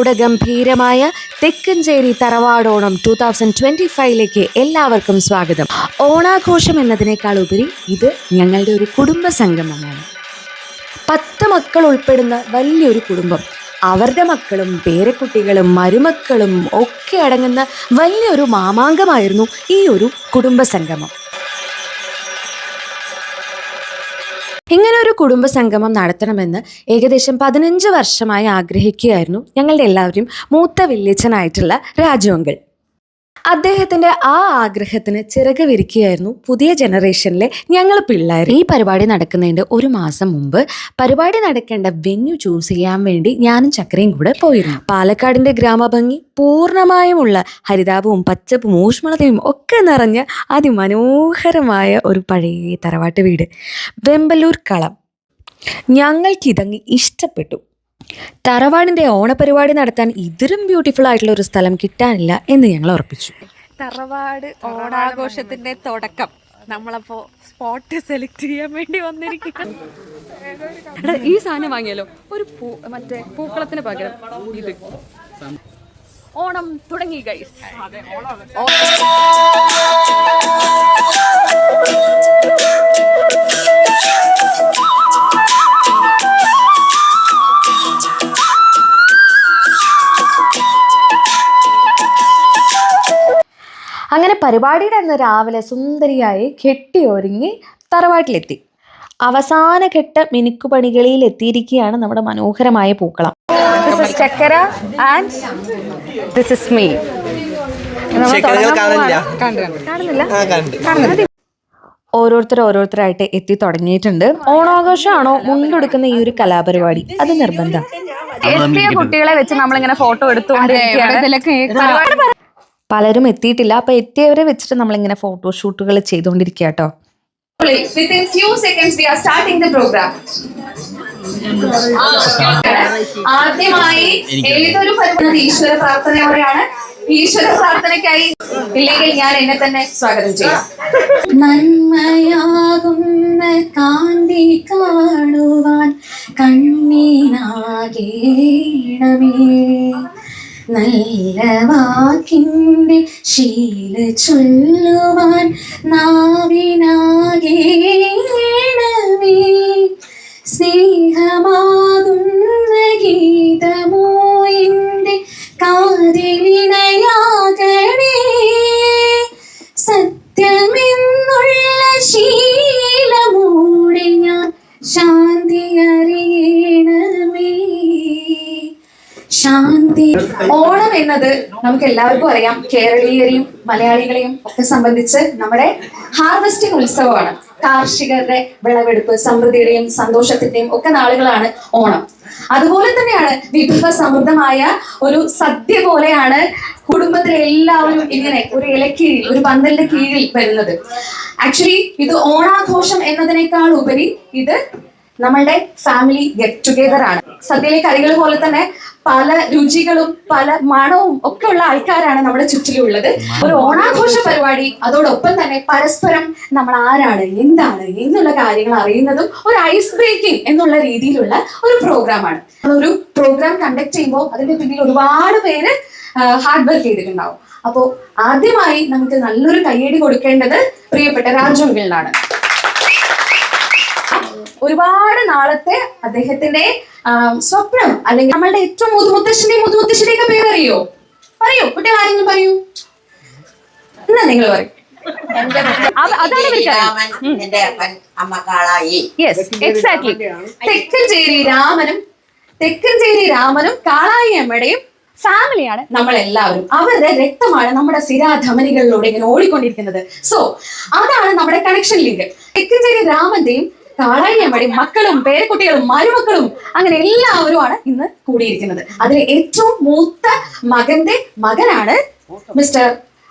പ്രൗഢഗംഭീരമായ തെക്കഞ്ചേരി തറവാടോണം two thousand twenty ഫൈവിലേക്ക് എല്ലാവർക്കും സ്വാഗതം. ഓണാഘോഷം എന്നതിനേക്കാൾ ഉപരി ഇത് ഞങ്ങളുടെ ഒരു കുടുംബ സംഗമമാണ്. പത്ത് മക്കൾ ഉൾപ്പെടുന്ന വലിയൊരു കുടുംബം. അവരുടെ മക്കളും പേരക്കുട്ടികളും മരുമക്കളും ഒക്കെ അടങ്ങുന്ന വലിയൊരു മാമാങ്കമായിരുന്നു ഈ ഒരു കുടുംബ സംഗമം. ഇങ്ങനെ ഒരു കുടുംബ സംഗമം നടത്തണമെന്ന് ഏകദേശം പതിനഞ്ച് വർഷമായി ആഗ്രഹിക്കുകയായിരുന്നു ഞങ്ങളുടെ എല്ലാവരും മൂത്ത വില്ലേച്ചനായിട്ടുള്ള രാജുവങ്കൾ അദ്ദേഹത്തിന്റെ ആ ആഗ്രഹത്തിന് ചിറക് വിരിക്കുകയായിരുന്നു പുതിയ ജനറേഷനിലെ ഞങ്ങൾ പിള്ളേർ ഈ പരിപാടി നടക്കുന്നതിന്റെ ഒരു മാസം മുമ്പ് പരിപാടി നടക്കേണ്ട വെന്യു ചൂസ് ചെയ്യാൻ വേണ്ടി ഞാനും ചക്രയും കൂടെ പോയിരുന്നു. പാലക്കാടിന്റെ ഗ്രാമഭംഗി പൂർണമായുമുള്ള ഹരിതാപവും പച്ചപ്പും ഊഷ്മളതയും ഒക്കെ നിറഞ്ഞ അതിമനോഹരമായ ഒരു പഴയ തറവാട്ട് വീട്. വെമ്പലൂർ കളം. ഞങ്ങൾക്കിതങ്ങ് ഇഷ്ടപ്പെട്ടു. തറവാടിന്റെ ഓണപരിപാടി നടത്താൻ ഇതിലും ബ്യൂട്ടിഫുൾ ആയിട്ടുള്ള ഒരു സ്ഥലം കിട്ടാനില്ല എന്ന് ഞങ്ങൾ ഉറപ്പിച്ചു. തറവാട് ഓണാഘോഷത്തിന്റെ തുടക്കം. നമ്മളപ്പോ സ്പോട്ട് സെലക്ട് ചെയ്യാൻ വേണ്ടി വന്നിരിക്കുന്നു ഈ സാധനം വാങ്ങിയാലോ? ഒരു പൂ മറ്റേ പൂക്കളത്തിന് പകരം. ഇത്. ഓണം തുടങ്ങി ഗൈസ് അങ്ങനെ പരിപാടിയുടെ അന്ന് രാവിലെ സുന്ദരിയായി കെട്ടി ഒരുങ്ങി തറവാട്ടിലെത്തി. അവസാന ഘട്ട മിനുക്കുപണികളിൽ എത്തിയിരിക്കുകയാണ് നമ്മുടെ മനോഹരമായ പൂക്കളം. This is Chakkara and this is me ഓരോരുത്തർ ഓരോരുത്തരായിട്ട് എത്തി തുടങ്ങിയിട്ടുണ്ട്. ഓണാഘോഷമാണോ മുണ്ടെടുക്കുന്ന ഈ ഒരു കലാപരിപാടി? അത് നിർബന്ധം. എത്തിയ കുട്ടികളെ വെച്ച് നമ്മളിങ്ങനെ ഫോട്ടോ എടുത്തുകൊണ്ടിരിക്കുകയാണ്. പലരും എത്തിയിട്ടില്ല. അപ്പൊ എത്തിയവരെ വെച്ചിട്ട് നമ്മൾ നമ്മളിങ്ങനെ ഫോട്ടോഷൂട്ടുകൾ ചെയ്തുകൊണ്ടിരിക്കുക കേട്ടോ Within few seconds, we are starting the program. ആദ്യമായി ഏതൊരു പരിപാടി ഈശ്വര പ്രാർത്ഥനയോടെയാണ് ഈശ്വര പ്രാർത്ഥനയ്ക്കായി ഇല്ലെങ്കിൽ ഞാൻ എന്നെ തന്നെ സ്വാഗതം ചെയ്യാം. നന്മയാകുന്ന കാന്തി കാണുവാൻ കണ്ണീനാകേണമേ നല്ല വാക്കിന്റെ ശീല ചൊല്ലുവാൻ നാവിനാകേണമേ സ്നേഹമാകുന്ന ഗീതമോ എന്റെ കാതിലിണയാകണേ ഓണം എന്നത് നമുക്ക് എല്ലാവർക്കും അറിയാം കേരളീയരെയും മലയാളികളെയും ഒക്കെ സംബന്ധിച്ച് നമ്മുടെ ഹാർവെസ്റ്റിംഗ് ഉത്സവമാണ്. കാർഷികരുടെ വിളവെടുപ്പ് സമൃദ്ധിയുടെയും സന്തോഷത്തിന്റെയും ഒക്കെ നാളുകളാണ് ഓണം. അതുപോലെ തന്നെയാണ് വിഭവ സമൃദ്ധമായ ഒരു സദ്യ പോലെയാണ് കുടുംബത്തിലെ എല്ലാവരും ഇങ്ങനെ ഒരു ഇലക്കീഴിൽ ഒരു പന്തലിന്റെ കീഴിൽ വരുന്നത്. ആക്ച്വലി ഇത് ഓണാഘോഷം എന്നതിനേക്കാൾ ഉപരി ഇത് നമ്മളുടെ ഫാമിലി ഗെറ്റ് ടുഗെദർ ആണ്. സദ്യയിലെ കറികൾ പോലെ തന്നെ പല രുചികളും പല മണവും ഒക്കെ ഉള്ള ആൾക്കാരാണ് നമ്മുടെ ചുറ്റിലുള്ളത്. ഒരു ഓണാഘോഷ പരിപാടി അതോടൊപ്പം തന്നെ പരസ്പരം നമ്മൾ ആരാണ് എന്താണ് എന്നുള്ള കാര്യങ്ങൾ അറിയുന്നതും ഒരു ഐസ് ബ്രേക്കിംഗ് എന്നുള്ള രീതിയിലുള്ള ഒരു പ്രോഗ്രാമാണ് ഒരു പ്രോഗ്രാം കണ്ടക്ട് ചെയ്യുമ്പോൾ അതിന്റെ പിന്നിൽ ഒരുപാട് പേര് ഹാർഡ് വർക്ക് ചെയ്തിട്ടുണ്ടാവും. അപ്പോൾ ആദ്യമായി നമുക്ക് നല്ലൊരു കയ്യടി കൊടുക്കേണ്ടത് പ്രിയപ്പെട്ട രാജുവിലാണ് ഒരുപാട് നാളത്തെ അദ്ദേഹത്തിന്റെ സ്വപ്നം അല്ലെങ്കിൽ നമ്മളുടെ ഏറ്റവും മുതുമുത്തശ്ശന്റെ മുതുമുത്തശ്ശന്റെ പേര് അറിയോ? പറയൂ കുട്ടികൾ ആരെങ്കിലും പറയൂ. എന്നാ നിങ്ങൾ പറയും? തെക്കഞ്ചേരി രാമനും തെക്കഞ്ചേരി രാമനും കാളായി അമ്മയുടെയും ഫാമിലിയാണ് നമ്മളെല്ലാവരും. അവരുടെ രക്തമാണ് നമ്മുടെ സിരാധമനികളിലൂടെ ഇങ്ങനെ ഓടിക്കൊണ്ടിരിക്കുന്നത്. സോ അതാണ് നമ്മുടെ കണക്ഷൻ ലിങ്ക് തെക്കഞ്ചേരി രാമന്റെയും കാളായി അമ്മയുടെയും മക്കളും പേരക്കുട്ടികളും മരുമക്കളും അങ്ങനെ എല്ലാവരുമാണ് ഇന്ന് കൂടിയിരിക്കുന്നത്. അതിൽ ഏറ്റവും മൂത്ത മകന്റെ മകനാണ് മിസ്റ്റർ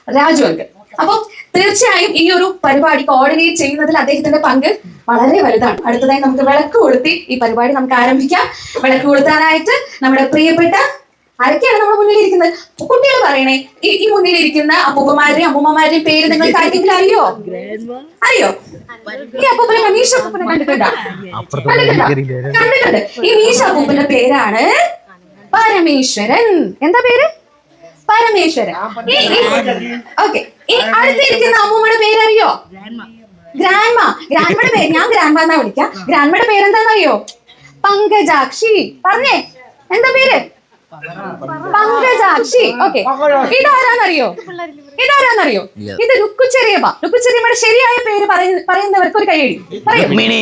രാജു അങ്കിൾ. അപ്പം തീർച്ചയായും ഈ ഒരു പരിപാടി കോർഡിനേറ്റ് ചെയ്യുന്നതിൽ അദ്ദേഹത്തിന്റെ പങ്ക് വളരെ വലുതാണ്. അടുത്തതായി നമുക്ക് വിളക്ക് കൊളുത്തി ഈ പരിപാടി നമുക്ക് ആരംഭിക്കാം. വിളക്ക് കൊളുത്താനായിട്ട് നമ്മുടെ പ്രിയപ്പെട്ട ആരൊക്കെയാണ് നമ്മുടെ മുന്നിൽ ഇരിക്കുന്നത് കുട്ടികൾ പറയണേ. ഈ ഈ മുന്നിൽ ഇരിക്കുന്ന അപ്പൂപ്പന്മാരുടെയും അമ്മൂമ്മമാരുടെയും പേര് നിങ്ങൾക്ക് ആർക്കെങ്കിലും അറിയോ? അറിയോ? ഈ അപ്പൂപ്പനെ മീശ അപ്പൂപ്പനെ കണ്ടിട്ടുണ്ടോ? കണ്ടിട്ടുണ്ടോ? കണ്ടിട്ടുണ്ട്. ഈ മീശ അപ്പൂപ്പന്റെ പേരാണ് പരമേശ്വരൻ. എന്താ പേര്? പരമേശ്വരൻ. ഓക്കെ. ഈ അടുത്തിരിക്കുന്ന അമ്മൂമ്മയുടെ പേരറിയോ? ഗ്രാൻമ ഗ്രാൻമയുടെ പേര്. ഞാൻ ഗ്രാൻമ എന്നാ വിളിക്കാം. ഗ്രാൻമയുടെ പേരെന്താണെന്നറിയോ പങ്കജാക്ഷി. പറഞ്ഞേ. എന്താ പേര്? പങ്കജാക്ഷി. ഓക്കെ. ഇതാരാന്നറിയോ? ഇതാരാന്നറിയോ? ഇത് രുക്കുചെറിയമ്മ രുക്കുചെറിയമ്മയുടെ ശരിയായ പേര് പറയുന്നവർക്ക് ഒരു കൈയടി. പറയൂ. രുക്മിണി.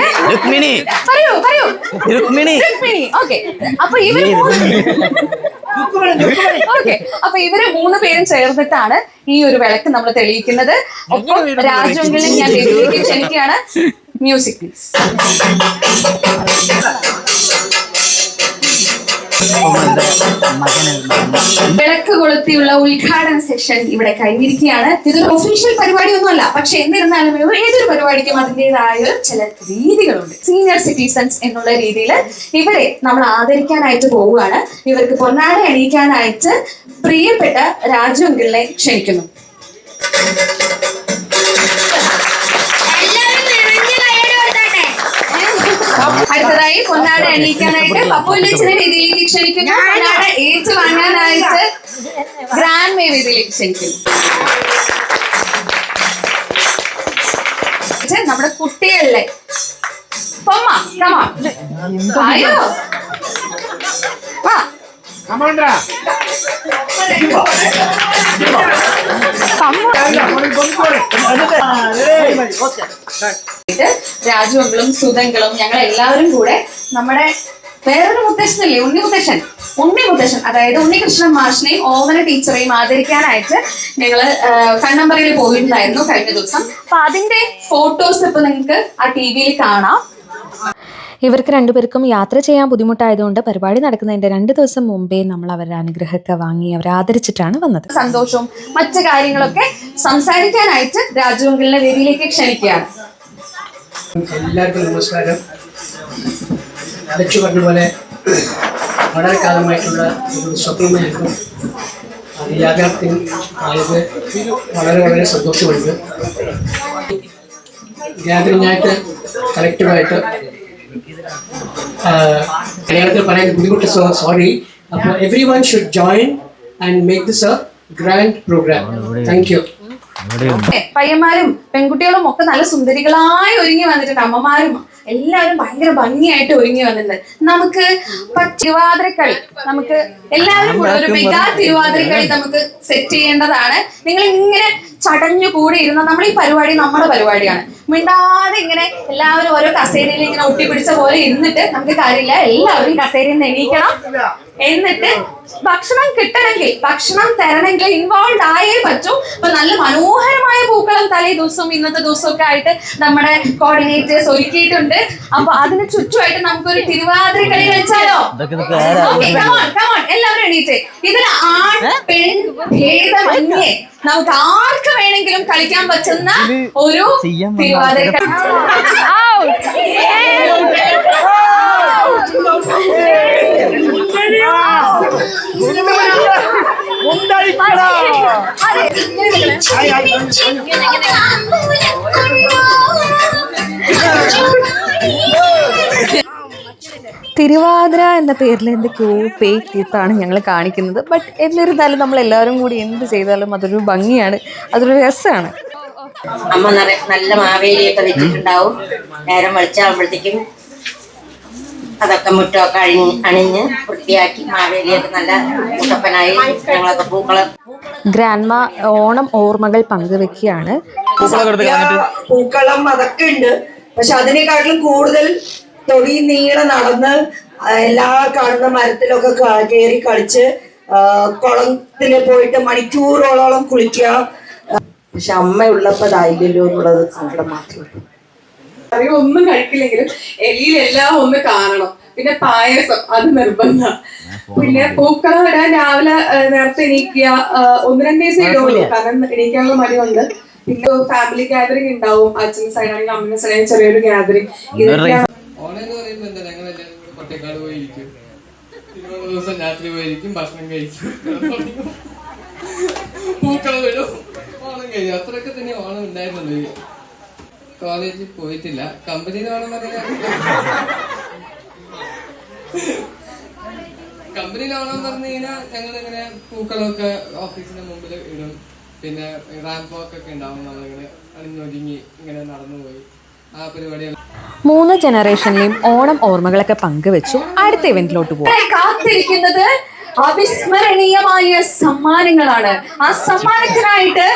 ഏ? രുക്മിണി. പറയൂ പറയൂ. രുക്മിണി. രുക്മിണി. ഓക്കെ. അപ്പൊ ഇവർ ഓക്കെ. അപ്പൊ ഇവർ മൂന്ന് പേരും ചേർന്നിട്ടാണ് ഈ ഒരു വിളക്ക് നമ്മൾ തെളിയിക്കുന്നത്. ഒപ്പം രാജുവിനെ ഞാൻ ക്ഷണിക്കുകയാണ് മ്യൂസിക് പ്ലീസ്. വിളക്ക് കൊളുത്തിയുള്ള ഉദ്ഘാടന സെഷൻ ഇവിടെ കഴിഞ്ഞിരിക്കുകയാണ്. ഇതൊരു ഒഫീഷ്യൽ പരിപാടിയൊന്നുമല്ല പക്ഷെ എന്നിരുന്നാലും ഏതൊരു പരിപാടിക്കും അതിന്റെതായ ചില രീതികളുണ്ട്. സീനിയർ സിറ്റിസൺസ് എന്നുള്ള രീതിയിൽ ഇവരെ നമ്മൾ ആദരിക്കാനായിട്ട് പോവുകയാണ്. ഇവർക്ക് പൊന്നാട അണിയിക്കാനായിട്ട് പ്രിയപ്പെട്ട രാജു അങ്കിളിനെ ക്ഷണിക്കുന്നു. അടുത്തതായി പൊന്നാട അണിയിക്കാനായിട്ട് പപ്പുല്ലച്ചനെ രീതിയിലേക്ക് ക്ഷണിക്കുന്നു പൊന്നാട ഏറ്റു വാങ്ങാനായിട്ട് ഗ്രാൻഡ് മേ രീതിയിലേക്ക് ക്ഷണിക്കുന്നു നമ്മുടെ കുട്ടികളിലെ പൊമ്മ കമാ ഇത് സുതങ്കളും ഞങ്ങൾ എല്ലാവരും കൂടെ നമ്മുടെ വേറൊരു മുത്തശ്ശനല്ലേ? ഉണ്ണി മുത്തശ്ശൻ. ഉണ്ണി മുത്തശ്ശൻ. അതായത് ഉണ്ണികൃഷ്ണൻ മാഷിനെയും ഓമന ടീച്ചറെയും ആദരിക്കാനായിട്ട് ഞങ്ങൾ കണ്ണമ്പറയിൽ പോയിട്ടുണ്ടായിരുന്നു കഴിഞ്ഞ ദിവസം. അപ്പൊ അതിന്റെ ഫോട്ടോസ് ഇപ്പൊ നിങ്ങൾക്ക് ആ ടി വിയിൽ കാണാം. ഇവർക്ക് രണ്ടുപേർക്കും യാത്ര ചെയ്യാൻ ബുദ്ധിമുട്ടായതുകൊണ്ട് പരിപാടി നടക്കുന്നതിന്റെ രണ്ട് ദിവസം മുമ്പേ നമ്മൾ അവരുടെ അനുഗ്രഹമൊക്കെ വാങ്ങി അവരെ ആദരിച്ചിട്ടാണ് വന്നത്. സന്തോഷവും മറ്റു കാര്യങ്ങളൊക്കെ സംസാരിക്കാനായിട്ട് രാജുവങ്കിളിനെ വേദിയിലേക്ക് ക്ഷണിക്കുകയാണ്. എല്ലാവർക്കും നമസ്കാരം. അലച്ചു പറഞ്ഞ പോലെ വളരെ കാലമായിട്ടുള്ള ഒരു സ്വപ്നമായിരുന്നു. അത് യാഥാർത്ഥ്യം ആയത് വളരെ വളരെ സന്തോഷമുണ്ട്. ഗ്യാതറിംഗ് കളക്റ്റീവായിട്ട് മലയാളത്തിൽ പറയാൻ ബുദ്ധിമുട്ട് സോറി അപ്പോൾ everyone should join and make this a grand program thank you പയ്യന്മാരും പെൺകുട്ടികളും ഒക്കെ നല്ല സുന്ദരികളായി ഒരുങ്ങി വന്നിട്ടുണ്ട്. അമ്മമാരും എല്ലാവരും ഭയങ്കര ഭംഗിയായിട്ട് ഒരുങ്ങി വന്നിട്ടുണ്ട്. നമുക്ക് തിരുവാതിരക്കളി. നമുക്ക് എല്ലാവരും കൂടെ ഒരു മെഗാ തിരുവാതിരക്കളി നമുക്ക് സെറ്റ് ചെയ്യേണ്ടതാണ്. നിങ്ങൾ ഇങ്ങനെ ചടഞ്ഞു കൂടി ഇരുന്ന നമ്മൾ ഈ പരിപാടി നമ്മുടെ പരിപാടിയാണ്. മിണ്ടാതെ ഇങ്ങനെ എല്ലാവരും ഓരോ കസേരയിൽ ഇങ്ങനെ ഒട്ടിപ്പിടിച്ച പോലെ ഇരുന്നിട്ട് നമുക്ക് കാര്യമില്ല. എല്ലാവരും കസേരയിൽ നിന്ന് എണീക്കണം. എന്നിട്ട് ഭക്ഷണം കിട്ടണമെങ്കിൽ ഭക്ഷണം തരണമെങ്കിൽ ഇൻവോൾവ് ആയേ പറ്റൂ. അപ്പൊ നല്ല മനോഹരമായ പൂക്കളം തലേ ദിവസവും ഇന്നത്തെ ദിവസവും ഒക്കെ ആയിട്ട് നമ്മുടെ കോർഡിനേറ്റേഴ്സ് ഒരുക്കിയിട്ടുണ്ട്. അപ്പൊ അതിന് ചുറ്റുമായിട്ട് നമുക്കൊരു തിരുവാതിര കളി കളിച്ചാലോ. എല്ലാവരും എണീറ്റ്. ഇതിന് ആൺ പെൺ ഭേദമന്യേ നമുക്ക് ആർക്ക് വേണമെങ്കിലും കളിക്കാൻ പറ്റുന്ന ഒരു തിരുവാതിര തിരുവാതിര എന്ന പേരിൽ എന്തൊക്കെയോ പേ കൂത്താണ് ഞങ്ങൾ കാണിക്കുന്നത്. ബട്ട് എന്നിരുന്നാലും നമ്മൾ എല്ലാവരും കൂടി എന്ത് ചെയ്താലും അതൊരു ഭംഗിയാണ്. അതൊരു രസമാണ്. അമ്മ നല്ല മാവേലിയൊക്കെ വെച്ചിട്ടുണ്ടാവും. നേരം വെളിച്ചാകുമ്പോഴത്തേക്കും അതൊക്കെ മുറ്റമൊക്കെ അഴിഞ്ഞ് അണിഞ്ഞ് വൃത്തിയാക്കി മാവേലിയൊക്കെ നല്ല മുട്ടപ്പനായി ഞങ്ങളൊക്കെ പൂക്കളെ ഗ്രാൻഡ്മ ഓണം ഓർമ്മകൾ പങ്കുവെക്കുകയാണ്. പൂക്കളം അതൊക്കെ ഉണ്ട്. പക്ഷെ അതിനെക്കാട്ടിലും കൂടുതൽ തൊടി നീളെ നടന്ന് എല്ലാ കാണുന്ന മരത്തിലൊക്കെ കയറി കളിച്ച് കുളത്തിൽ പോയിട്ട് മണിക്കൂറോളം കുളിക്കുക. പക്ഷെ അമ്മ ഉള്ളപ്പോ എന്നുള്ളത് സങ്കടം മാത്രമേ കറി ഒന്നും കഴിക്കില്ലെങ്കിലും എലിയിലെല്ലാം ഒന്ന് കാണണം. പിന്നെ പായസം അത് നിർബന്ധ. പിന്നെ പൂക്കളം ഇടാൻ രാവിലെ നേരത്തെ എണീക്കുക ഒന്ന് രണ്ട് ദിവസം ഇടുള്ളൂ. കാരണം എണീക്കാനുള്ള മടിയുണ്ട്. പിന്നെ ഫാമിലി ഗാദറിംഗ് ഉണ്ടാവും. അച്ഛന്റെ സൈഡാണെങ്കിൽ അമ്മയുടെ സൈഡാണെങ്കിൽ ചെറിയൊരു ഗാദറിംഗ് ഇതൊക്കെയാണ് എന്ന് പറയുമ്പോൾ എന്താ? ഞങ്ങൾ എല്ലാവരും കൂടെ കൊട്ടേക്കാട് പോയിരിക്കും. ഇരുപത് ദിവസം രാത്രി പോയിരിക്കും ഭക്ഷണം കഴിക്കും. പൂക്കളം ഇടും. ഓണം കഴിയും. അത്രയൊക്കെ തന്നെ ഓണം ഉണ്ടായിരുന്നുള്ളൂ. കോളേജിൽ പോയിട്ടില്ല. കമ്പനി പറയാൻ കമ്പനി ഓണം പറഞ്ഞു കഴിഞ്ഞാൽ ഞങ്ങൾ ഇങ്ങനെ പൂക്കളൊക്കെ ഓഫീസിന്റെ മുമ്പിൽ ഇടും. പിന്നെ റാമ്പ് വാക്ക് ഒക്കെ ഉണ്ടാവും. നമ്മളിങ്ങനെ അണിഞ്ഞൊരുങ്ങി ഇങ്ങനെ നടന്നുപോയി ആ പരിപാടികൾ മൂന്ന് ജനറേഷനിലെയും ഓണം ഓർമ്മകളൊക്കെ പങ്കുവെച്ചു അടുത്ത ഇവന്റിലോട്ട് പോകും കാത്തിരിക്കുന്നത് അവിസ്മരണീയമായ സമ്മാനങ്ങളാണ്. ആ സമ്മാനത്തിനായിട്ട്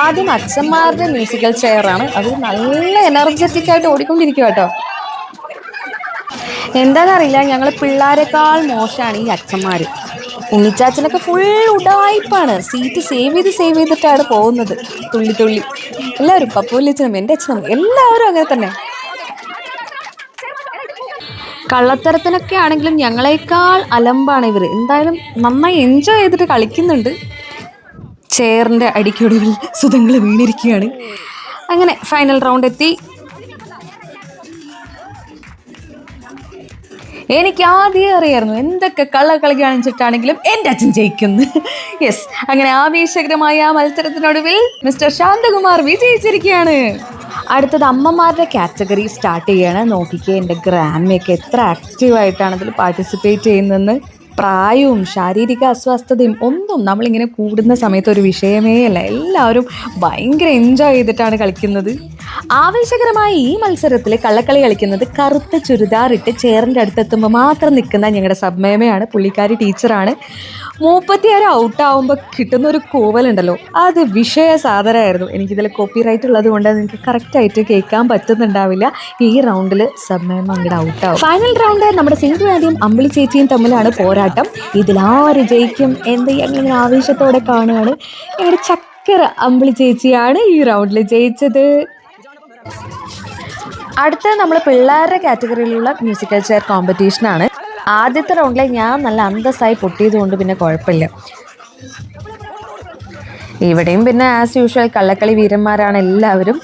ആദ്യം അച്ഛന്മാരുടെ മ്യൂസിക്കൽ ചെയർ ആണ്. അത് നല്ല എനർജറ്റിക് ആയിട്ട് ഓടിക്കൊണ്ടിരിക്കുക കേട്ടോ എന്താണെന്നറിയില്ല ഞങ്ങൾ പിള്ളേരെക്കാൾ മോശമാണ് ഈ അച്ഛന്മാർ ഉണ്ണിച്ചാച്ചനൊക്കെ ഫുൾ ഉടായ്പാണ്. സീറ്റ് സേവ് ചെയ്ത് സേവ് ചെയ്തിട്ടാണ് പോകുന്നത്. തുള്ളി തുള്ളി. എല്ലാവരും പപ്പുല്ലിച്ചനും എന്റെ അച്ഛനും എല്ലാവരും അങ്ങനെ തന്നെ. കള്ളത്തരത്തിനൊക്കെ ആണെങ്കിലും ഞങ്ങളെക്കാൾ അലമ്പാണ് ഇവർ എന്തായാലും നന്നായി എൻജോയ് ചെയ്തിട്ട് കളിക്കുന്നുണ്ട്. ചെയറിന്റെ അടിക്കൊടുവിൽ സുതങ്ങൾ വീണിരിക്കുകയാണ്. അങ്ങനെ ഫൈനൽ റൗണ്ട് എത്തി. എനിക്ക് ആദ്യം അറിയായിരുന്നു എന്തൊക്കെ കള്ള കളി കാണിച്ചിട്ടാണെങ്കിലും എന്റെ അച്ഛൻ ജയിക്കുന്നു. യെസ് അങ്ങനെ ആവേശകരമായ ആ മത്സരത്തിനൊടുവിൽ മിസ്റ്റർ ശാന്തകുമാർ വിജയിച്ചിരിക്കുകയാണ്. അടുത്തത് അമ്മമാരുടെ കാറ്റഗറി സ്റ്റാർട്ട് ചെയ്യാണ്. നോക്കിക്കേ എന്റെ ഗ്രാമയൊക്കെ എത്ര ആക്റ്റീവായിട്ടാണ് അതിൽ പാർട്ടിസിപ്പേറ്റ് ചെയ്യുന്നതെന്ന്. പ്രായവും ശാരീരിക അസ്വസ്ഥതയും ഒന്നും നമ്മളിങ്ങനെ കൂടുന്ന സമയത്ത് ഒരു വിഷയമേ അല്ല. എല്ലാവരും ഭയങ്കര എൻജോയ് ചെയ്തിട്ടാണ് കളിക്കുന്നത്. ആവേശകരമായ ഈ മത്സരത്തിൽ കള്ളക്കളി കളിക്കുന്നത് കറുത്ത ചുരിദാർ ഇട്ട് ചെയറിന്റെ അടുത്തെത്തുമ്പോൾ മാത്രം നിൽക്കുന്ന ഞങ്ങളുടെ സബ്മേമയാണ്. പുള്ളിക്കാരി ടീച്ചറാണ് മൂപ്പത്തിയാറ് ഔട്ടാവുമ്പോൾ കിട്ടുന്ന ഒരു കോവലുണ്ടല്ലോ. അത് വിഷയ സാധനമായിരുന്നു. എനിക്കിതിൽ കോപ്പി റൈറ്റ് ഉള്ളത് കൊണ്ട് നിങ്ങൾക്ക് കറക്റ്റായിട്ട് കേൾക്കാൻ പറ്റുന്നുണ്ടാവില്ല. ഈ റൗണ്ടിൽ സബ്മേമ അങ്ങോട്ട് ഔട്ടാവും ഫൈനൽ റൗണ്ട് നമ്മുടെ സിന്ധു ആദ്യം അമ്പിളി ചേച്ചിയും തമ്മിലാണ് പോരാട്ടം. ഇതിലാര് ജയിക്കും എന്ത് അങ്ങനെ ആവേശത്തോടെ കാണുകയാണ്. ഞങ്ങളുടെ ചക്കര അമ്പിളി ചേച്ചിയാണ് ഈ റൗണ്ടിൽ ജയിച്ചത്. അടുത്ത നമ്മൾ പിള്ളേരുടെ കാറ്റഗറിയിലുള്ള മ്യൂസിക്കൽ ചെയർ കോമ്പറ്റീഷനാണ് ആദ്യത്തെ റൗണ്ടിലെ ഞാൻ നല്ല അന്തസ്സായി പൊട്ടിയത് കൊണ്ട് പിന്നെ കുഴപ്പമില്ല. ഇവിടെയും പിന്നെ ആസ് യൂഷ്വൽ കള്ളക്കളി വീരന്മാരാണ് എല്ലാവരും.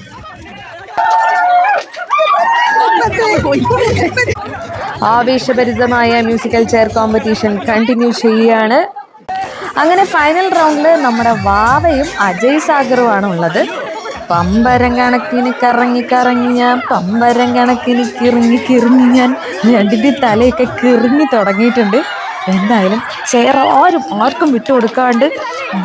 ആവേശഭരിതമായ മ്യൂസിക്കൽ ചെയർ കോമ്പറ്റീഷൻ കണ്ടിന്യൂ ചെയ്യുകയാണ്. അങ്ങനെ ഫൈനൽ റൗണ്ടിൽ നമ്മുടെ വാവയും അജയ് സാഗറുമാണ് ഉള്ളത്. പമ്പരം കണക്കിന് കറങ്ങി കറങ്ങി ഞാൻ പമ്പരം കണക്കിന് കിറങ്ങി കിറങ്ങി ഞാൻ രണ്ടിന്റെ തലയൊക്കെ കിറങ്ങി തുടങ്ങിയിട്ടുണ്ട്. എന്തായാലും ഷെയർ ആരും ആർക്കും വിട്ടുകൊടുക്കാണ്ട്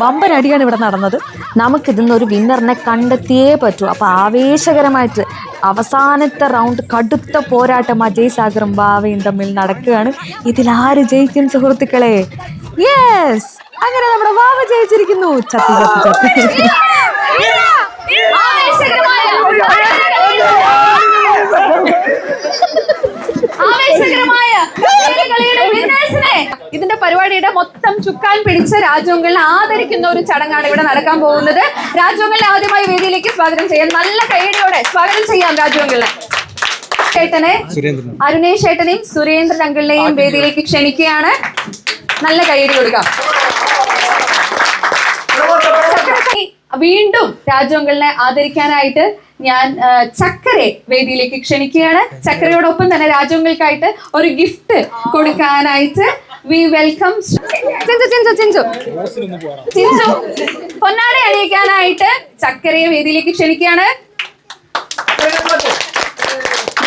വമ്പനടിയാണ് ഇവിടെ നടന്നത്. നമുക്കിതിന്ന് ഒരു വിന്നറിനെ കണ്ടെത്തിയേ പറ്റൂ. അപ്പോൾ ആവേശകരമായിട്ട് അവസാനത്തെ റൗണ്ട് കടുത്ത പോരാട്ടം അജയ് സാഗറും ബാവയും തമ്മിൽ നടക്കുകയാണ്. ഇതിലാര് ജയിക്കും സുഹൃത്തുക്കളെ? യെസ് അങ്ങനെ നമ്മുടെ വാവ ജയിച്ചിരിക്കുന്നു. ചത്തി ചത്തി ചത്തി. ആവേശകരമായ ഇതിന്റെ പരിപാടിയുടെ മൊത്തം ചുക്കാൻ പിടിച്ച രാജോങ്കളിനെ ആദരിക്കുന്ന ഒരു ചടങ്ങാണ് ഇവിടെ നടക്കാൻ പോകുന്നത്. രാജോങ്കളിനെ ആദ്യമായി വേദിയിലേക്ക് സ്വാഗതം ചെയ്യാം നല്ല കൈയടിയോടെ സ്വാഗതം ചെയ്യാം രാജോങ്കളിനെ ചേട്ടനെ അരുണേഷ് ചേട്ടനെയും സുരേന്ദ്രൻ അങ്കിളിനെയും വേദിയിലേക്ക് ക്ഷണിക്കുകയാണ്. നല്ല കൈയടി കൊടുക്കാം. വീണ്ടും രാജോങ്കളിനെ ആദരിക്കാനായിട്ട് ഞാൻ ചക്കരെ വേദിയിലേക്ക് ക്ഷണിക്കുകയാണ്. ചക്കരയോടൊപ്പം തന്നെ രാജവങ്ങൾക്കായിട്ട് ഒരു ഗിഫ്റ്റ് കൊടുക്കാനായിട്ട് വി വെൽക്കം ചിഞ്ചു ചിഞ്ചു ചിഞ്ചു. ചിഞ്ചു പൊന്നാട അണിയിക്കാനായിട്ട് ചക്കരയെ വേദിയിലേക്ക് ക്ഷണിക്കുകയാണ്.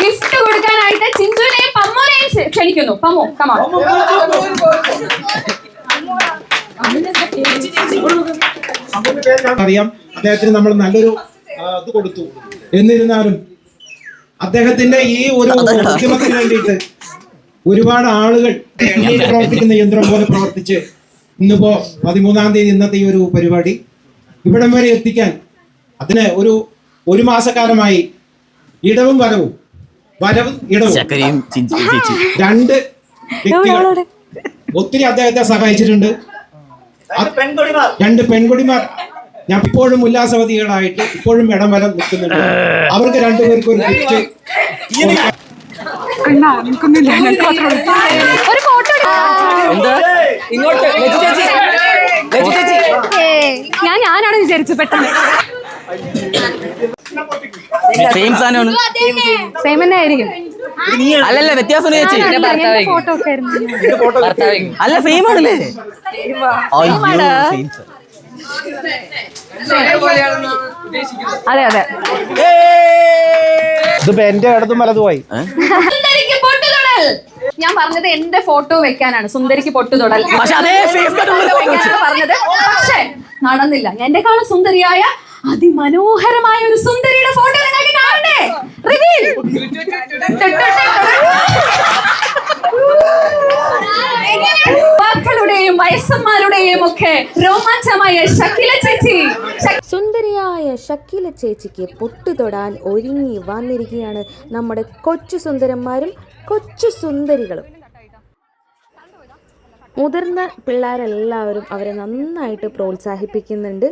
ഗിഫ്റ്റ് കൊടുക്കാനായിട്ട് ചിഞ്ചുവിനെയും പമ്മുനെയും ക്ഷ- ക്ഷണിക്കുന്നു. പമ്മു കമാ അറിയാം. അദ്ദേഹത്തിന് നമ്മൾ നല്ലൊരു ഇത് കൊടുത്തു. എന്നിരുന്നാലും അദ്ദേഹത്തിന്റെ ഈ ഒരു ഉദ്യമത്തിന് വേണ്ടിയിട്ട് ഒരുപാട് ആളുകൾ പ്രവർത്തിക്കുന്ന യന്ത്രം പോലെ പ്രവർത്തിച്ച് ഇന്നിപ്പോ പതിമൂന്നാം തീയതി ഇന്നത്തെ ഈ ഒരു പരിപാടി ഇവിടം വരെ എത്തിക്കാൻ അതിന് ഒരു ഒരു മാസക്കാലമായി ഇടവും വരവും വരവും ഇടവും രണ്ട് വ്യക്തികൾ ഒത്തിരി അദ്ദേഹത്തെ സഹായിച്ചിട്ടുണ്ട്. രണ്ട് പെൺകുടിമാർ. ഞാൻ ഇപ്പോഴും ഉല്ലാസവതികളായിട്ട് ഇപ്പോഴും ഇടം വരം നിൽക്കുന്നുണ്ട്. അവർക്ക് രണ്ടുപേർക്കും ഒരു ഗിഫ്റ്റ് ഞാൻ ഞാനാണ് വിചാരിച്ചു പെട്ടെന്ന്. സെയിം സാധനമാണ്. സെയിം തന്നെ ആയിരിക്കും. അല്ലല്ല വ്യത്യാസം ചേച്ചി. അല്ല സെയിം ആണല്ലേ? അയ്യോ സെയിം അതെ അതെ ഇതിപ്പോ എന്റെ ഇടതും വലതുമായി. സുന്ദരിക്ക് പൊട്ടുതൊടൽ. ഞാൻ പറഞ്ഞത് എന്റെ ഫോട്ടോ വെക്കാനാണ്. സുന്ദരിക്ക് പൊട്ടു തൊടൽ പക്ഷെ അതേ face cut ഉള്ള photo വെച്ചു. വെക്കാനാണ് പറഞ്ഞത്. പക്ഷേ നടന്നില്ല. എന്നെക്കാളും സുന്ദരിയായ അതിമനോഹരമായ ഒരു സുന്ദരിയുടെ ഫോട്ടോ നിങ്ങൾക്ക് കാണണ്ടേ? റിവീൽ. മക്കളുടെയും വയസ്സന്മാരുടെയും ഒക്കെ രോമാഞ്ചമായ ഷക്കില ചേച്ചി. സുന്ദരിയായ ഷക്കീല ചേച്ചിക്ക് പൊട്ടുതൊടാൻ ഒരുങ്ങി വന്നിരിക്കുകയാണ് നമ്മുടെ കൊച്ചു സുന്ദരന്മാരും കൊച്ചു സുന്ദരികളും. മുതിർന്ന പിള്ളേരെല്ലാവരും അവരെ നന്നായിട്ട് പ്രോത്സാഹിപ്പിക്കുന്നുണ്ട്.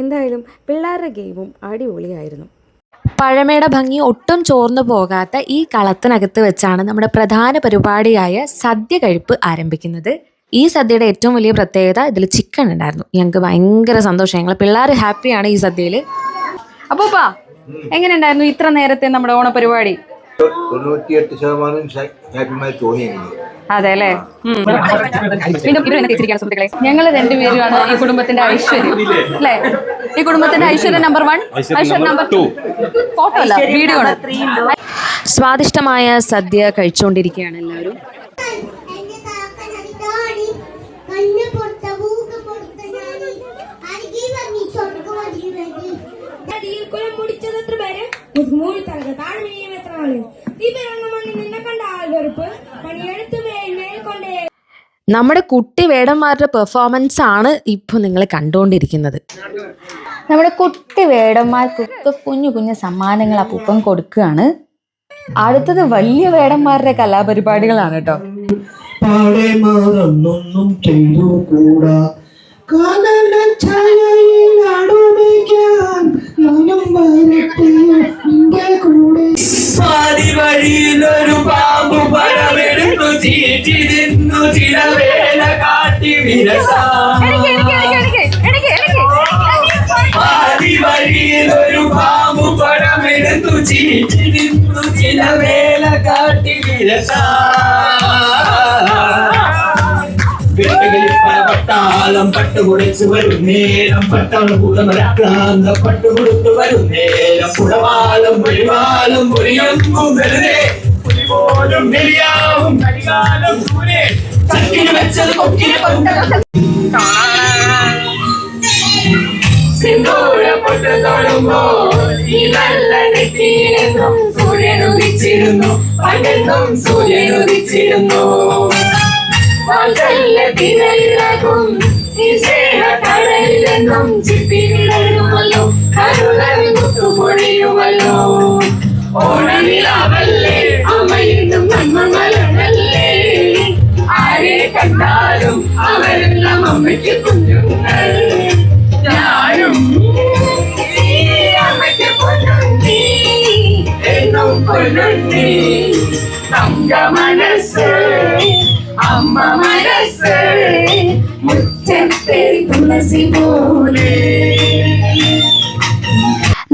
എന്തായാലും പിള്ളേരുടെ ഗെയിമും അടിപൊളിയായിരുന്നു. പഴമയുടെ ഭംഗി ഒട്ടും ചോർന്നു പോകാത്ത ഈ കളത്തിനകത്ത് വെച്ചാണ് നമ്മുടെ പ്രധാന പരിപാടിയായ സദ്യ കഴിപ്പ് ആരംഭിക്കുന്നത്. ഈ സദ്യയുടെ ഏറ്റവും വലിയ പ്രത്യേകത ഇതിൽ ചിക്കൻ ഉണ്ടായിരുന്നു. ഞങ്ങൾക്ക് ഭയങ്കര സന്തോഷം. ഞങ്ങൾ പിള്ളേർ ഹാപ്പിയാണ് ഈ സദ്യയിൽ അപ്പൂപ്പാ എങ്ങനെയുണ്ടായിരുന്നു ഇത്ര നേരത്തെ നമ്മുടെ ഓണപരിപാടി? തൊണ്ണൂറ്റിയെട്ട് ശതമാനം ഹാപ്പിമായി തോന്നി അതെ അല്ലേ വീണ്ടും ഇവർ എന്നെ തിരിച്ചിരിക്കുകയാണ് സുഹൃത്തുക്കളെ ഞങ്ങൾ രണ്ടുപേരുമാണ് ഈ കുടുംബത്തിന്റെ ഐശ്വര്യം. അല്ലേ? ഈ കുടുംബത്തിന്റെ ഐശ്വര്യം നമ്പർ വൺ ഐശ്വര്യം നമ്പർ ടു ഫോട്ടോ അല്ല വീഡിയോ ആണ്. സ്വാദിഷ്ടമായ സദ്യ കഴിച്ചുകൊണ്ടിരിക്കുകയാണ് എല്ലാവരും. എന്റെ കാക്കൻ അടിത്താടി ആൾ ഈ നിന്നെ കണ്ട ആൾ വെറുപ്പ് പണിയെടുത്ത് മേൽ മേൽ കൊണ്ടേ. നമ്മുടെ കുട്ടി വേടന്മാരുടെ പെർഫോമൻസ് ആണ് ഇപ്പോൾ നിങ്ങൾ കണ്ടുകൊണ്ടിരിക്കുന്നത്. നമ്മുടെ കുട്ടി വേടന്മാർക്കൊക്കെ കുഞ്ഞു കുഞ്ഞു സമ്മാനങ്ങൾ അപ്പൂപ്പൻ കൊടുക്കുകയാണ്. അടുത്തത് വലിയ വേടന്മാരുടെ കലാപരിപാടികളാണ് കേട്ടോ. ചെയ്തു കൂടാ ഞാനും വരട്ടെയോ നിന്റെ കൂടെ. വഴിയിലൊരു പാമ്പു പടമെടുത്തു ചീറ്റിരുന്നു ചില വേല കാട്ടി പാതി വഴിയിലൊരു പാമ്പു പടമെടുത്തു ചീറ്റിരുന്നു ചില വേല കാട്ടി വിരസാ. വെട്ടുകളിൽ പല പട്ടാളം പട്ടുകുടിച്ചു വരും നേരം. പട്ടാളം കൂടമരാക്രാന്ത പട്ടുകൊടുത്തു വരും നേരം. പുടവാളും പുലിവാളും പുലിയൊന്നും വെറുതെ പുലിപോലും വെളിയാവും കരികാലം ദൂരെ വാത്സല്യത്തിനല്ലകും ഈ സ്നേഹക്കടലിലെന്നും ചിപ്പിവിടരുമല്ലോ കരുതൽ മുത്തുപൊഴിയുമല്ലോ ഓണനിലാവല്ലേ അമ്മയിന്നും നന്മ മലരല്ലേ ആരെ കണ്ടാലും അവരെല്ലാം അമ്മയ്ക്ക് കുഞ്ഞുങ്ങൾ. ഞാനും അമ്മയ്ക്ക് പൊന്നുണ്ണി എന്നും പൊന്നുണ്ണി. തങ്ക അമ്മ മനസ്സ് മുറ്റത്തെ തുളസി പോലെ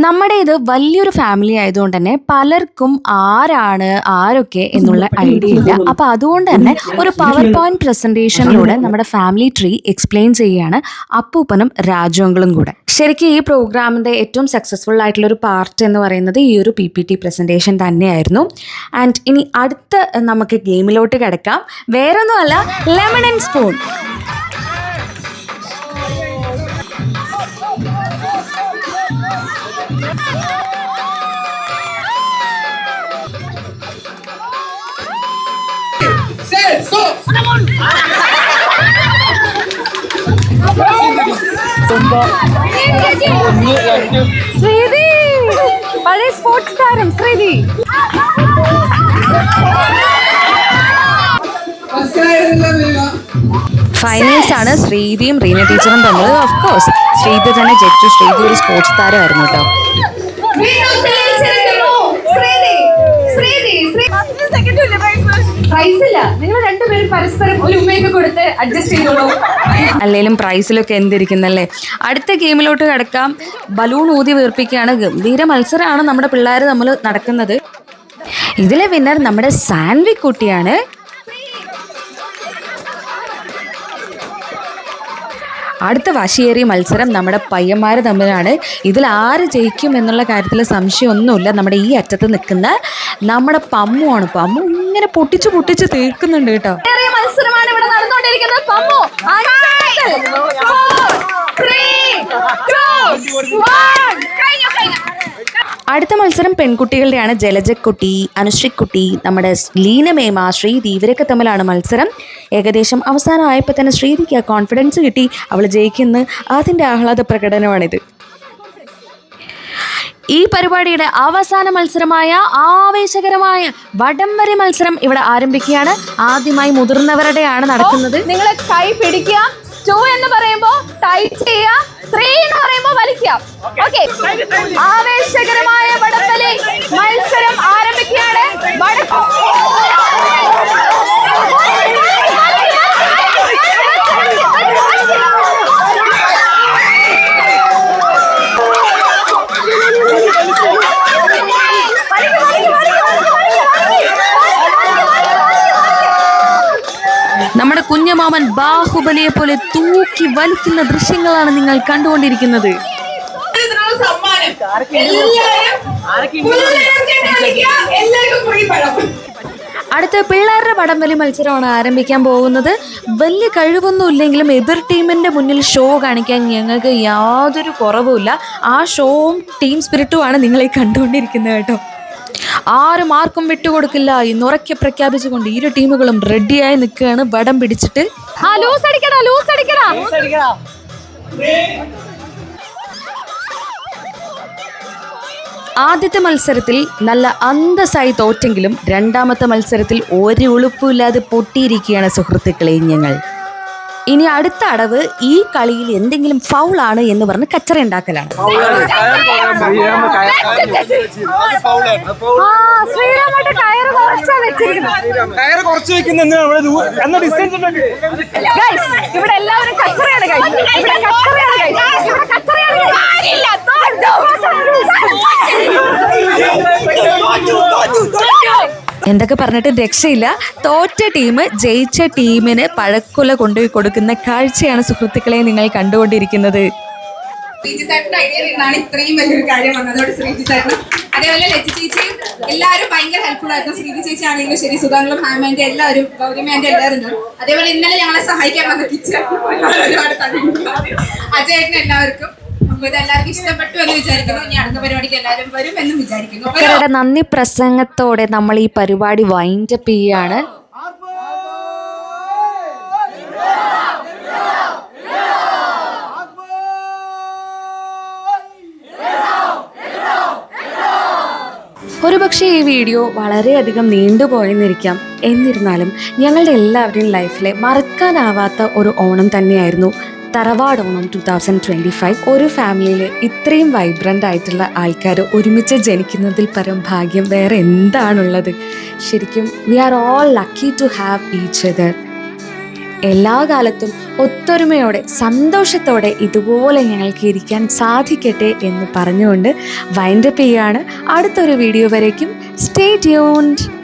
നമ്മുടെ ഇത് വലിയൊരു ഫാമിലി ആയതുകൊണ്ട് തന്നെ പലർക്കും ആരാണ് ആരൊക്കെ എന്നുള്ള ഐഡിയ ഇല്ല. അപ്പൊ അതുകൊണ്ട് തന്നെ ഒരു പവർ പോയിന്റ് പ്രസന്റേഷനിലൂടെ നമ്മുടെ ഫാമിലി ട്രീ എക്സ്പ്ലെയിൻ ചെയ്യുകയാണ് അപ്പൂപ്പനും രാജുവങ്ങളും കൂടെ. ശരിക്കും ഈ പ്രോഗ്രാമിന്റെ ഏറ്റവും സക്സസ്ഫുൾ ആയിട്ടുള്ള ഒരു പാർട്ട് എന്ന് പറയുന്നത് ഈ ഒരു പി പി ടി പ്രസന്റേഷൻ തന്നെയായിരുന്നു. ആൻഡ് ഇനി അടുത്ത നമുക്ക് ഗെയിമിലോട്ട് കിടക്കാം. വേറൊന്നുമല്ല ലെമൺ ആൻഡ് സ്പൂൺ ശ്രീതി പഴയ സ്പോർട്സ് താരം ശ്രീതി ഫൈനൽസ് ആണ് ശ്രീതിയും റീന ടീച്ചറും തമ്മിൽ ഓഫ് കോഴ്സ് ശ്രീതി തന്നെ ജഡ്ജു ശ്രീതി ഒരു സ്പോർട്സ് താരമായിരുന്നു കേട്ടോ. ഇല്ല നിങ്ങൾ പരസ്പരം ഒരു അഡ്ജസ്റ്റ് അല്ലെങ്കിലും പ്രൈസിലൊക്കെ എന്തിരിക്കുന്നല്ലേ? അടുത്ത ഗെയിമിലോട്ട് കിടക്കാം. ബലൂൺ ഊതി വീർപ്പിക്കുകയാണ് ഗംഭീര മത്സരമാണ് നമ്മുടെ പിള്ളേർ നമ്മൾ നടക്കുന്നത്. ഇതിലെ വിന്നർ നമ്മുടെ സാൻവി കുട്ടിയാണ്. അടുത്ത വാശിയേറിയ മത്സരം നമ്മുടെ പയ്യന്മാർ തമ്മിലാണ്. ഇതിൽ ആര് ജയിക്കും എന്നുള്ള കാര്യത്തിൽ സംശയമൊന്നുമില്ല. നമ്മുടെ ഈ അറ്റത്ത് നിൽക്കുന്ന നമ്മുടെ പമ്മുവാണ്. പമ്മു ഇങ്ങനെ പൊട്ടിച്ച് പൊട്ടിച്ച് തീർക്കുന്നുണ്ട് കേട്ടോ. മത്സരമാണ് ഇവിടെ നടന്നുകൊണ്ടിരിക്കുന്നത്. Pammu three, two, one. കഴിഞ്ഞു. അടുത്ത മത്സരം പെൺകുട്ടികളുടെയാണ് ജലജക്കുട്ടി അനുശ്രീക്കുട്ടി നമ്മുടെ ലീനമേമ ശ്രീതി ഇവരൊക്കെ തമ്മിലാണ് മത്സരം. ഏകദേശം അവസാനമായപ്പോൾ തന്നെ ശ്രീതിക്ക് ആ കോൺഫിഡൻസ് കിട്ടി. അവൾ ജയിക്കുന്ന അതിന്റെ ആഹ്ലാദ പ്രകടനമാണിത്. ഈ പരിപാടിയുടെ അവസാന മത്സരമായ ആവേശകരമായ വടംവരി മത്സരം ഇവിടെ ആരംഭിക്കുകയാണ്. ആദ്യമായി മുതിർന്നവരുടെയാണ് നടക്കുന്നത്. നിങ്ങൾ കൈ പിടിക്കുക. ടു എന്ന് പറയുമ്പോൾ ടൈറ്റ് ചെയ്യുക. ത്രീ എന്ന് പറയുമ്പോൾ വലിക്കുക. ഓക്കെ ആവേശകരമായ ബാഹുബലിയെ പോലെ തൂക്കി വലിക്കുന്ന ദൃശ്യങ്ങളാണ് നിങ്ങൾ കണ്ടുകൊണ്ടിരിക്കുന്നത്. അടുത്ത പിള്ളേരുടെ വടംവലി മത്സരമാണ് ആരംഭിക്കാൻ പോകുന്നത്. വലിയ കഴിവൊന്നും ഇല്ലെങ്കിലും എതിർ ടീമിന്റെ മുന്നിൽ ഷോ കാണിക്കാൻ ഞങ്ങൾക്ക് യാതൊരു കുറവുമില്ല. ആ ഷോവും ടീം സ്പിരിറ്റുമാണ് നിങ്ങളെ കണ്ടുകൊണ്ടിരിക്കുന്നത് കേട്ടോ. ആരും ആർക്കും വിട്ടുകൊടുക്കില്ല. എന്നുറക്കെ പ്രഖ്യാപിച്ചുകൊണ്ട് ഇരു ടീമുകളും റെഡിയായി നിൽക്കുകയാണ്. വടം പിടിച്ചിട്ട്. ആ ലൂസ് അടിക്കടാ ലൂസ് അടിക്കടാ. ആദ്യത്തെ മത്സരത്തിൽ നല്ല അന്തസ്സായി തോറ്റെങ്കിലും രണ്ടാമത്തെ മത്സരത്തിൽ ഒരു ഉളുപ്പുമില്ലാതെ പൊട്ടിയിരിക്കുകയാണ് സുഹൃത്തുക്കളെ ഞങ്ങൾ ഇനി അടുത്ത അടവ് ഈ കളിയിൽ എന്തെങ്കിലും ഫൗൾ ആണ് എന്ന് പറഞ്ഞ് കച്ചറ ഉണ്ടാക്കലാണ്. ഇവിടെ എല്ലാവരും കച്ചറയാണ് കച്ചറയാണ് കച്ചറയാണ്. എന്തൊക്കെ പറഞ്ഞിട്ട് രക്ഷയില്ല. തോറ്റ ടീം ജയിച്ച ടീമിന് പഴക്കുല കൊണ്ടുപോയി കൊടുക്കുന്ന കാഴ്ചയാണ് സുഹൃത്തുക്കളെ നിങ്ങൾ കണ്ടുകൊണ്ടിരിക്കുന്നത്. ശ്രീജിത്തേട്ടന്റെ ഐഡിയയിൽ നിന്നാണ് ഇത്രയും വലിയൊരു കാര്യം വന്നതോട് ശ്രീജിത്തേട്ടനും. അതേപോലെ ലജ്ജ ചേച്ചിയും എല്ലാവരും ഭയങ്കര ഹെൽപ്ഫുൾ ആയിരുന്നു. ശ്രീജി ചേച്ചി ആണെങ്കിലും ശരി സുധാങ്ങളും ഹാമാന്റെ എല്ലാവരും ഗൗരിമാന്റെ എല്ലാവരും. അതേപോലെ ഇന്നലെ ഞങ്ങളെ സഹായിക്കാൻ വന്ന ടീച്ചർ ഒരുപാട് തന്നിട്ടുണ്ട് എല്ലാവർക്കും. അപ്പൊ ഇഷ്ടപ്പെട്ടു എന്ന് വിചാരിക്കുന്നു. അടുത്ത എല്ലാവരും വരും എന്ന് വിചാരിക്കുന്നു. നന്ദി പ്രസംഗത്തോടെ നമ്മൾ ഈ പരിപാടി വൈൻഡപ്പ് ചെയ്യാണ് ഒരുപക്ഷെ ഈ വീഡിയോ വളരെയധികം നീണ്ടുപോയെന്നിരിക്കാം. എന്നിരുന്നാലും ഞങ്ങളുടെ എല്ലാവരുടെയും ലൈഫിലെ മറക്കാനാവാത്ത ഒരു ഓണം തന്നെയായിരുന്നു തറവാട് Onam two thousand twenty five ഒരു ഫാമിലിയിൽ ഇത്രയും വൈബ്രന്റ് ആയിട്ടുള്ള ആൾക്കാർ ഒരുമിച്ച് ജനിക്കുന്നതിൽ പരം ഭാഗ്യം വേറെ എന്താണുള്ളത്? ശരിക്കും we are all lucky to have each other എല്ലാ കാലത്തും ഒത്തൊരുമയോടെ സന്തോഷത്തോടെ ഇതുപോലെ ഞങ്ങൾക്ക് ഇരിക്കാൻ സാധിക്കട്ടെ എന്ന് പറഞ്ഞുകൊണ്ട് വൈൻഡപ്പ് ചെയ്യാണ്. അടുത്തൊരു വീഡിയോ വരേക്കും. Stay tuned